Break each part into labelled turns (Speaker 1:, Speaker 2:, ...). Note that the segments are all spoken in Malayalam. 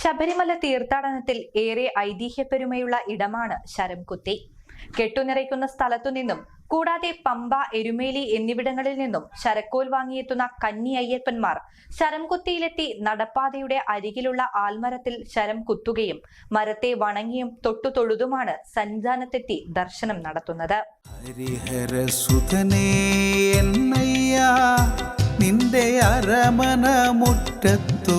Speaker 1: ശബരിമല തീർത്ഥാടനത്തിൽ ഏറെ ഐതിഹ്യപ്പെരുമയുള്ള ഇടമാണ് ശരംകുത്തി. കെട്ടുനിറയ്ക്കുന്ന സ്ഥലത്തു നിന്നും കൂടാതെ പമ്പ എരുമേലി എന്നിവിടങ്ങളിൽ നിന്നും ശരക്കോൽ വാങ്ങിയെത്തുന്ന കന്നി അയ്യപ്പന്മാർ ശരംകുത്തിയിലെത്തി നടപ്പാതയുടെ അരികിലുള്ള ആൽമരത്തിൽ ശരം കുത്തുകയും മരത്തെ വണങ്ങിയും തൊട്ടു തൊഴുതുമാണ് സന്നിധാനത്തെത്തി ദർശനം നടത്തുന്നത്.
Speaker 2: നിന്റെ അരമന മുറ്റത്തു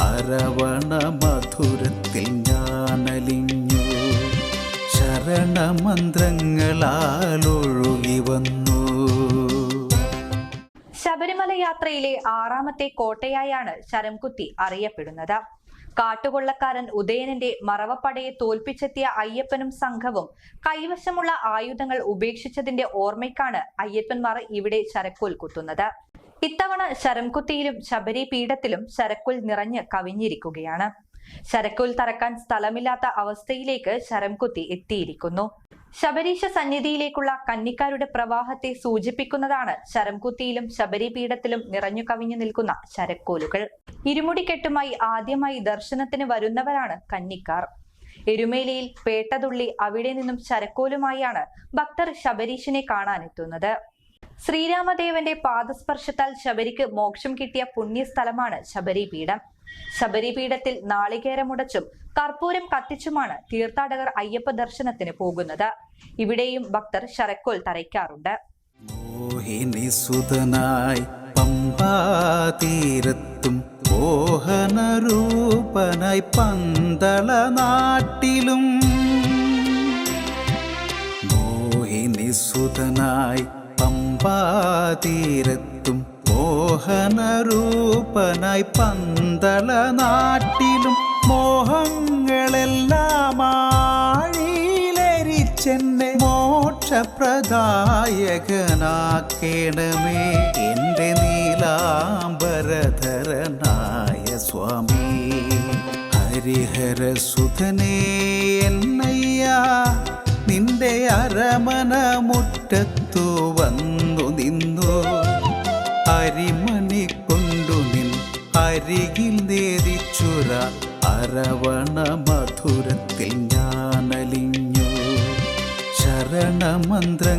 Speaker 2: അരവണ മധുരത്തിൽ ഞാനലിഞ്ഞു. ശരണമന്ത്രങ്ങളാലൊഴുകി വന്നു.
Speaker 1: ശബരിമല യാത്രയിലെ ആറാമത്തെ കോട്ടയായാണ് ശരംകുത്തി അറിയപ്പെടുന്നത്. കാട്ടുകൊള്ളക്കാരൻ ഉദയനന്റെ മറവപ്പടയെ തോൽപ്പിച്ചെത്തിയ അയ്യപ്പനും സംഘവും കൈവശമുള്ള ആയുധങ്ങൾ ഉപേക്ഷിച്ചതിന്റെ ഓർമ്മയ്ക്കാണ് അയ്യപ്പന്മാർ ഇവിടെ ചരക്കോൽ കുത്തുന്നത് ഇത്തവണ ശരംകുത്തിയിലും ശബരി പീഠത്തിലും ശരക്കുൽ നിറഞ്ഞ് കവിഞ്ഞിരിക്കുകയാണ്. ശരക്കുൽ തറക്കാൻ സ്ഥലമില്ലാത്ത അവസ്ഥയിലേക്ക് ശരംകുത്തി എത്തിയിരിക്കുന്നു. ശബരീശ സന്നിധിയിലേക്കുള്ള കന്നിക്കാരുടെ പ്രവാഹത്തെ സൂചിപ്പിക്കുന്നതാണ് ശരംകുത്തിയിലും ശബരി പീഠത്തിലും നിറഞ്ഞു കവിഞ്ഞു നിൽക്കുന്ന ശരക്കോലുകൾ. ഇരുമുടിക്കെട്ടുമായി ആദ്യമായി ദർശനത്തിന് വരുന്നവരാണ് കന്നിക്കാർ. എരുമേലിയിൽ പേട്ടതുള്ളി അവിടെ നിന്നും ശരക്കോലുമായാണ് ഭക്തർ ശബരീശിനെ കാണാനെത്തുന്നത്. ശ്രീരാമദേവന്റെ പാദസ്പർശത്താൽ ശബരിക്ക് മോക്ഷം കിട്ടിയ പുണ്യസ്ഥലമാണ് ശബരിപീഠം. ശബരിപീഠത്തിൽ നാളികേരമുടച്ചും കർപ്പൂരം കത്തിച്ചുമാണ് തീർത്ഥാടകർ അയ്യപ്പ ദർശനത്തിന് പോകുന്നത്. ഇവിടെയും ഭക്തർ ശരക്കോൽ തറയ്ക്കാറുണ്ട്.
Speaker 2: മോഹിനി സുതനായി പമ്പാതീരത്തും മോഹനരൂപനായി പന്തള നാട്ടിലും പമ്പാതീരത്തും മോഹനരൂപനായി പന്തള നാട്ടിലും മോഹങ്ങളെല്ലാം ആഴിയിലരിച്ചെന്നെ മോക്ഷപ്രദായകനാക്കേണമേ. എന്റെ നീലാംബരധരനായ സ്വാമി ഹരിഹരസുധനേ എന്നയ്യ. നിന്റെ അരമന മുറ്റത്തു വന്നു നിന്നു. അരിമണി കൊണ്ടു നിൻ അരികിൽ നേരിച്ചുര അരവണ മധുരത്തിൽ ഞാനലിഞ്ഞു. ശരണമന്ത്രങ്ങളാലൊഴു